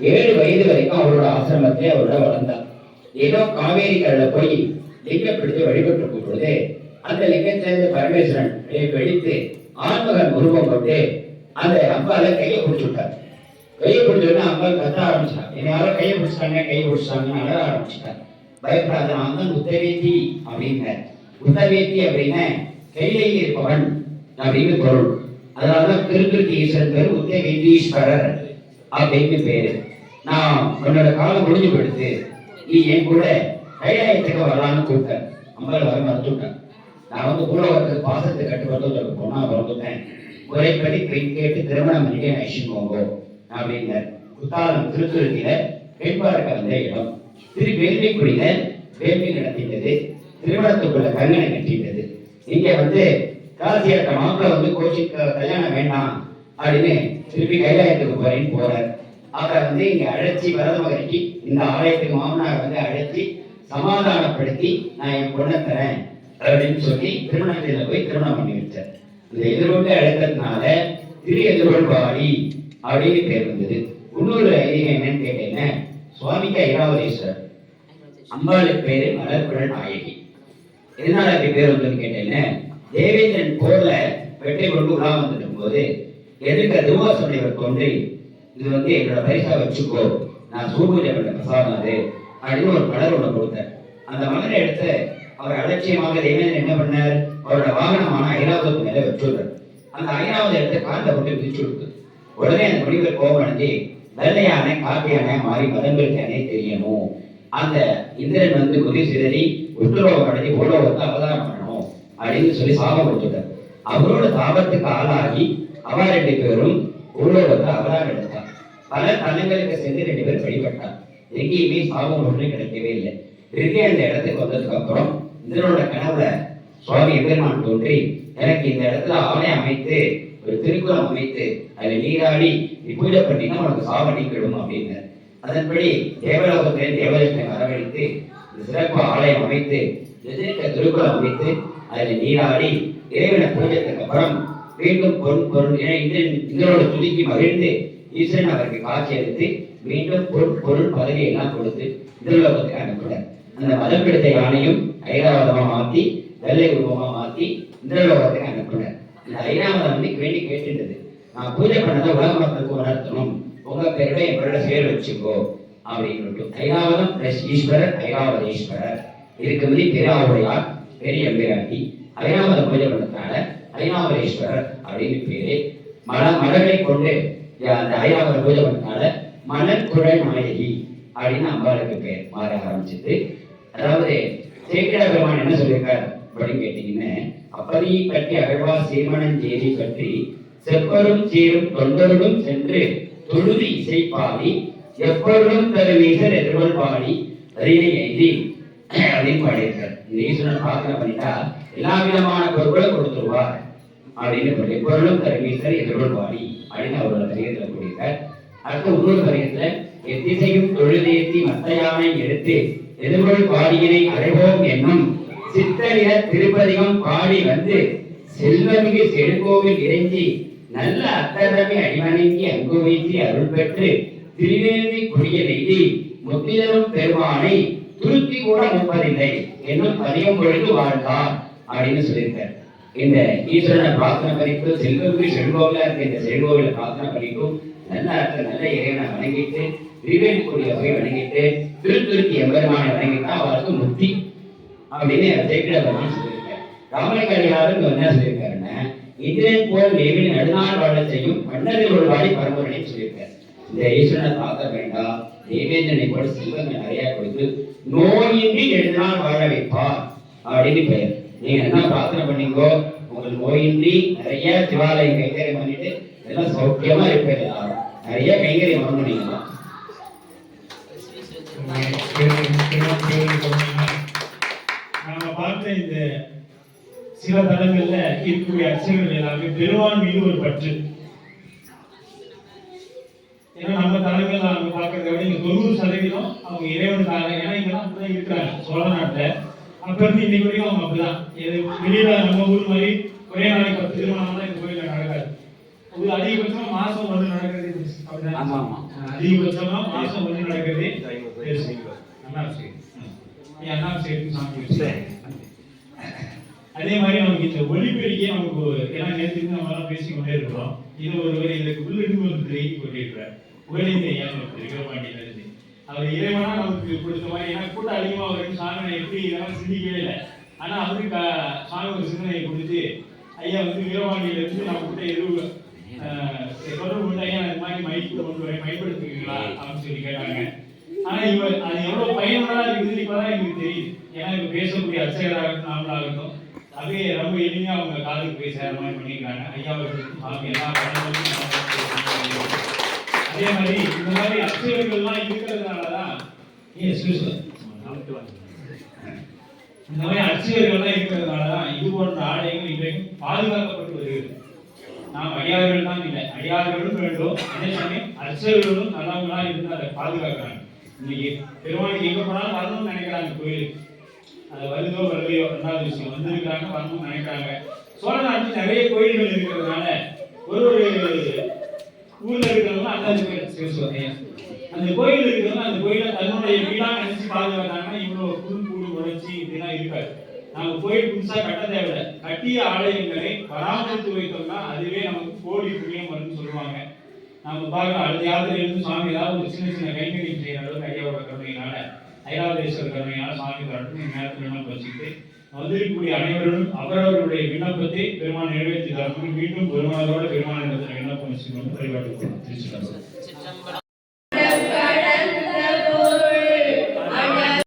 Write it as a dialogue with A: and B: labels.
A: ஏழு வயது வரைக்கும் அவரோட ஆசிரமத்தை அவரோட வளர்ந்தார். ஏதோ காவேரி கடல போய் லிங்கம் பிடித்து வழிபட்டு இருக்கும் பொழுது அந்த லிங்கத்திலிருந்து பரமேஸ்வரன் வெடித்து ஆண்மகன் உருவம் கொண்டு அந்த அம்பால கையை பிடிச்சுட்டார் கையை பிடிச்சோன்னா அம்பாள் கத்த ஆரம்பிச்சான் என்னால கையை பிடிச்சாங்க கையை பிடிச்சாங்கன்னு அழ ஆரம்பிச்சிட்டார். பயப்படாத நான் தான் உத்தவேதி அப்படின்னார். உத்தவேதி அப்படின்னா கையிலேயே இருப்பவன் அப்படின்னு பொருள். அதனாலதான் திருக்கிருத்தி ஈஸ்வரன் பேர் உத்தவேதீஸ்வரர் அப்படின்னு பேரு நான் உன்னோட காலம் முடிஞ்சு போயிடுத்து நீ என் கூட கைலாயத்துக்கு வரலான்னு கூப்பிட்டேன். அம்பாள் வர மறுத்துட்டேன். நான் வந்து பூலோகத்துக்கு பாசத்தை கட்டுப்படுத்த பொண்ணா பிறந்துட்டேன் முறைப்படி பெண் கேட்டு திருமணம் பண்ணிட்டு ஐஷன் போங்கோ அப்படின்னார். குத்தாலம் திருத்துருத்தில பெண் பார்க்க வந்த இடம். திரு வேள்விக்குடியில வேள்வி நடத்திட்டது. திருமணத்துக்குள்ள கங்கனை கட்டிட்டது. இங்க வந்து காசியாட்ட மாப்பிள்ள வந்து கோச்சிக்கு கல்யாணம் வேண்டாம். அப்படின்னு திருப்பி கைலாயத்துக்கு போறேன்னு போறார். அவரை வந்து இங்க அழைச்சி வரத மகரிக்கு இந்த ஆலயத்துக்கு மாமனார் வந்து அழைச்சி சமாதானப்படுத்தி நான் என் பொண்ணை தரேன் அப்படின்னு சொல்லி திருமணத்தில் போய் திருமணம் பண்ணி வச்சார். இந்த எதிர்கொண்டு அழைத்ததுனால திரு எதிர்கொள்வாடி அப்படின்னு பேர் வந்தது. உள்ளூர் ஐதீகம் என்னன்னு கேட்டீங்கன்னா சுவாமிக்கு ஐராவதீஸ்வரர். அம்பாளுக்கு பேரு மலர்குழல் நாயகி. எதனால அப்படி பேர் வந்ததுன்னு கேட்டீங்கன்னா தேவேந்திரன் போர்ல வெற்றி கொண்டு உலா வந்துடும் போது எதுக்கு துர்வாசனைவர் கொண்டு இது வந்து என்னோட பரிசா வச்சுக்கோ. நான் சூழ்நிலை பண்ண பிரசாதம் அது அப்படின்னு ஒரு மலர் ஒன்று கொடுத்தார். அந்த மலரை எடுத்து அவர் அலட்சியமாக தேவேந்திரன் என்ன பண்ணார்? அவரோட வாகனமான ஐராவதத்து மேல வச்சுடுறார். அந்த ஐராவது எடுத்து காலில் போட்டு விதிச்சு கொடுத்து உடனே அந்த முனிவர் கோபம் அடைஞ்சு வெள்ளை யானை மாறி மதங்களுக்கு அணை தெரியணும். அந்த இந்திரன் வந்து குதி சிதறி உற்றுலோகம் அடைஞ்சு வந்து அவதாரம் பண்ணணும் அப்படின்னு சொல்லி சாபம் கொடுத்துட்டார். அவரோட சாபத்துக்கு ஆளாகி அவா ரெண்டு பேரும் பூலோகத்தை அவதாரம் எடுத்தார் பல தலங்களுக்கு சென்று ரெண்டு பேரும் வழிபட்டார் எங்கேயுமே சாபம் ஒன்றும் கிடைக்கவே இல்லை. திரும்பி அந்த இடத்துக்கு வந்ததுக்கு அப்புறம் இந்திரனோட கனவுல சுவாமி எம்பெருமான் தோன்றி எனக்கு இந்த இடத்துல ஆலயம் அமைத்து ஒரு திருக்குளம் அமைத்து அதில் நீராடி நீ பூஜை பண்ணினா உனக்கு சாபம் நீக்கிடும் அப்படின்னு அதன்படி தேவலோகத்திலே தேவதர்ஷனை வரவழைத்து சிறப்பு ஆலயம் அமைத்து திருக்குளம் அமைத்து அதில் நீராடி இறைவனை பூஜைக்கு அப்புறம் மீண்டும் பொருள் பொருள். என இந்திரன் இந்திரனோட துதிக்கு மகிழ்ந்து ஈஸ்வரன் அவருக்கு காட்சி அளித்து மீண்டும் பொருள் பொருள் பதவி எல்லாம் கொடுத்து இந்திரலோகத்துக்கு அனுப்பினார். அந்த மதம் பிடித்த யானையும் ஐராவதமா மாத்தி வெள்ளை உருவமா மாத்தி இந்திரலோகத்துக்கு அனுப்பினார். இந்த ஐராவதம் வந்து வேண்டி கேட்டுட்டது நான் பூஜை பண்ணதை உலக மக்களுக்கு உணர்த்தணும். உங்க பேரோட என் பேரோட சேர் வச்சுக்கோ அப்படின்னு ஐராவதம் பிளஸ் ஈஸ்வரர் ஐராவத ஈஸ்வரர் இருக்கும்படி வந்து பெரியாவுடையார் பெரிய எம்பிராட்டி ஐராவதம் பூஜை பண்ணதுனால ஐராவதேஸ்வரர் அப்படின்னு பேரு. மல மலர்களை கொண்டு அந்த ஐயாவர் பூஜை பண்ணால மலர்குழல் நாயகி அப்படின்னு அம்பாளுக்கு பேர் மாற ஆரம்பிச்சது. அதாவது சேக்கிரா பெருமான் என்ன சொல்லியிருக்கார் அப்படின்னு கேட்டீங்கன்னா அப்பதி பற்றி அகழ்வா சீமணன் தேவி பற்றி செப்பரும் சீரும் தொண்டருடும் சென்று தொழுது இசைப்பாடி எப்பொருளும் தருவீசர் எதிர்வல் பாடி அறிவை எழுதி அதையும் பாடியிருக்கார் இந்த ஈஸ்வரன் பிரார்த்தனை பண்ணிட்டா எல்லா விதமான பொருட்களும் கொடுத்துருவார். அப்படின்னு சொல்லி எப்பொருளும் தருவீசர் எதிர்வல் பாடி அப்படின்னு அவரோட பதிகத்துல கூறியிருக்கார். அடுத்த இன்னொரு பதிகத்துல எத்திசையும் தொழுதேத்தி மத்தையானை எடுத்து எதிர்கொள் பாடியினை அடைவோம் என்னும் சித்தனிட திருப்பதிகம் பாடி வந்து செல்வமிகு செடுகோவில் இறைஞ்சி நல்ல அத்தரமை அடிவணங்கி அங்கு வைத்து அருள் பெற்று திருவேந்தி கொடிய நெய்தி முத்திதரும் பெருமானை துருத்தி கூட முப்பதில்லை என்னும் பதிகம் பொழுது வாழ்ந்தார் அப்படின்னு சொல்லியிருக்கார். இந்த ஈஸ்வரனை பிரார்த்தனை படிப்பு செல்வமிகு செல்வோவில் இருக்க இந்த செல்வோவில் பிரார்த்தனை பண்ணிட்டும் நல்ல அர்த்தம் நல்ல இறைவனை வணங்கிட்டு திருவேந்தி கொடிய போய் வணங்கிட்டு திருத்துருத்தி எம்பெருமானை வணங்கிட்டா அவருக்கு முக்தி அப்படின்னு ஜெயிக்கிற பெருமான் ராமலை ராமலிங்கடியாரும் என்ன சொல்லியிருக்காருன்னா இந்திரன் போல் தேவின் நடுநாள் வாழ செய்யும் மன்னரில் ஒரு வாடி பரம்பரை சொல்லியிருக்காரு. இந்த ஈஸ்வரனை பார்க்க வேண்டாம். தேவேந்திரனை போல செல்வங்கள் நிறைய கொடுத்து நோயின்றி நெடுநாள் வாழ வைப்பார். அப்படின்னு பெயர். நீங்க என்ன பிரார்த்தனை பண்ணீங்கோ? உங்களுக்கு நோயின்றி நிறைய சிவாலயம் கைங்கரியம் பண்ணிட்டு எல்லாம் சௌக்கியமா இருப்பீங்க நிறைய கைங்கரியம் பண்ணணும்
B: நாம பார்த்த இந்த சில தலங்கள்ல இருக்கக்கூடிய அர்ச்சகர்கள் எல்லாமே பெருவான் மீது ஒரு பற்று. ஏன்னா நம்ம தலங்கள் அவங்க பார்க்கறத விட இங்க தொண்ணூறு சதவீதம் அவங்க இறைவனுக்காக ஏன்னா இங்கெல்லாம் அப்படிதான் இருக்கிறாங்க சோழ நாட்டுல. அப்ப இருந்து இன்னைக்கு வரைக்கும் அவங்க அப்படிதான். இது வெளியில நம்ம ஊர் மாதிரி ஒரே நாளைக்கு பத்து திருமணம் தான் இந்த கோயில்ல நடக்காது. ஒரு அதிகபட்சமா மாசம் ஒண்ணு நடக்கிறது அப்படிதானே?
A: ஆமா, ஆமா.
B: அதிகபட்சமா மாசம் ஒண்ணு நடக்கிறது. அதே மாதிரி நமக்கு இந்த ஒளிபெருக்கே நமக்கு ஒரு- ஏன்னா நேற்றுக்கு நம்ம எல்லாம் பேசி கொண்டே இருக்கிறோம். இது ஒரு இதுக்கு உள்ளிருந்து ஒரு கொண்டிருக்கிறார். புகழிந்த ஐயான்னு ஒருத்தர் இருந்து அவர் இறைவனா நமக்கு கொடுத்த மாதிரி ஏன்னா கூட்டம் அதிகமா வரும். சாமி எப்படி இதெல்லாம் சிந்திக்கவே இல்லை. ஆனா அவருக்கு க- சாமி ஒரு சிந்தனையை கொடுத்து ஐயா வந்து வீரபாண்டியில இருந்து நம்ம கிட்ட எதுவும் ஆஹ், தொடர்பு ஐயா இந்த மாதிரி மைக் கொண்டு வரேன்? பயன்படுத்துவீங்களா? அப்படின்னு சொல்லி கேட்டாங்க. ஆனா இவர் அது எவ்வளவு பயனுள்ளதா இருக்குது இப்பதான் எனக்கு தெரியுது. ஏன்னா இப்ப பேசக்கூடிய அர்ச்சகராகட்டும் நாமளாகட்டும் அப்படியே ரொம்ப எளிமையா அவங்க காதுக்கு போய் சேர மாதிரி பண்ணியிருக்காங்க. ஐயா அவர்களுக்கு சாமி எல்லா கடவுளும் அதே மாதிரி இந்த மாதிரி அசைவுகள்லாம் இருக்கிறதுனாலதான் ஏன் இந்த மாதிரி அர்ச்சகர்கள்லாம் இருக்கிறதுனாலதான் இது போன்ற ஆலயங்கள் இன்றைக்கும் பாதுகாக்கப்பட்டு வருகிறது. நாம் ஐயாவர்கள் தான் இல்லை. ஐயாவர்களும் வேண்டும். அதே சமயம் அர்ச்சகர்களும் நல்லவங்களா இருந்து அதை பாதுகாக்கிறாங்க. இன்னைக்கு பெருமாளுக்கு எங்க போனாலும் வரணும்னு நினைக்கிறாங்க கோயிலுக்கு. அது வருதோ வரலையோ ரெண்டாவது விஷயம். வந்திருக்காங்க வரணும்னு நினைக்கிறாங்க. சோழ நாட்டில் நிறைய கோயில்கள் இருக்கிறது ஒரு ஒரு ஊர்ல இருக்கிறவங்க அந்தாதி கோயில் சிவசுவதையா அந்த கோயில் இருக்கிறவங்க அந்த கோயிலை தன்னுடைய வீடா நினைச்சு பாதுகாத்தாங்கன்னா இவ்வளவு புது கூடு உழைச்சி இதெல்லாம் இருக்காது நாம கோயில் புதுசா கட்ட தேவையில்லை கட்டிய ஆலயங்களை பராமரித்து வைத்தோம்னா அதுவே நமக்கு கோடி புண்ணியம் வரும்னு சொல்லுவாங்க. நம்ம பார்க்கலாம் அடுத்த யாத்திரை இருந்து சுவாமி ஏதாவது ஒரு சின்ன சின்ன கைங்கரியம் செய்யற அளவுக்கு ஐயாவோட கருணையினால ஐராவதேஸ்வரர் கருணையினால சாமி வரட்டும் இந்த நேரத்தில் விண்ணப்பம் வச்சுக்கிட்டு வந்திருக்கக்கூடிய அனைவரும் அவரவர்களுடைய விண்ணப்பத்தை பெருமான் நிறைவேற்றி தரணும். மீண்டும் பெருமானோட பெருமான விண்ணப்பம் வச்சுக்கணும் வழிபாட்டு திருச்சி